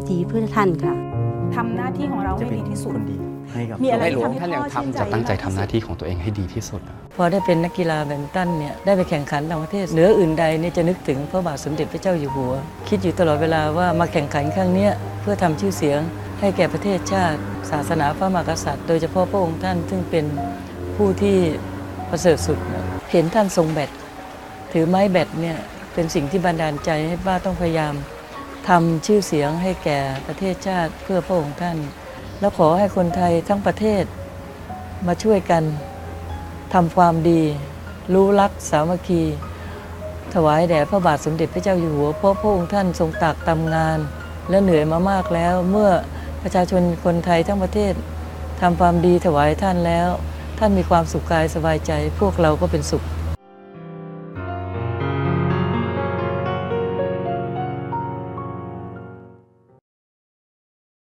ำดีเพื่อท่านค่ะ ทำหน้าที่ของเราจะให้เป็นดีที่สุด คนดีให้กับ มีอะไรในหลวงที่ท่านทำยังให้พ่อทำชื่นใจจะตั้งใจทำหน้าที่ของตัวเองให้ดีที่สุดอะ พอได้เป็นนักกีฬาแบดมินตันเนี่ยได้ไปแข่งขันต่างประเทศเหนืออื่นใดเนี่ยจะนึกถึงพระบาทสมเด็จพระเจ้าอยู่หัว คิดอยู่ตลอดเวลาว่ามาแข่งขันครั้งเนี้ยเพื่อทำชื่อเสียง ให้แก่ประเทศชาติ ศาสนาพระมหากษัตริย์ โดยเฉพาะพระองค์ท่านซึ่งเป็นผู้ที่ประเสริฐสุดนะเห็นท่านทรงแบดถือไม้แบดเนี่ยเป็นสิ่งที่บันดาลใจให้ป้าต้องพยายาม ทำชื่อเสียงให้แก่ประเทศชาติเพื่อพระองค์ท่าน แล้วขอให้คนไทยทั้งประเทศมาช่วยกันทำความดี รู้รักสามัคคี ถวายแด่พระบาทสมเด็จพระเจ้าอยู่หัวเพราะพระองค์ท่านทรงตากตำงาน และเหนื่อยมามากแล้ว เมื่อประชาชนคนไทยทั้งประเทศทำความดีถวายท่านแล้ว ท่านมีความสุขกายสบายใจ พวกเราก็เป็นสุข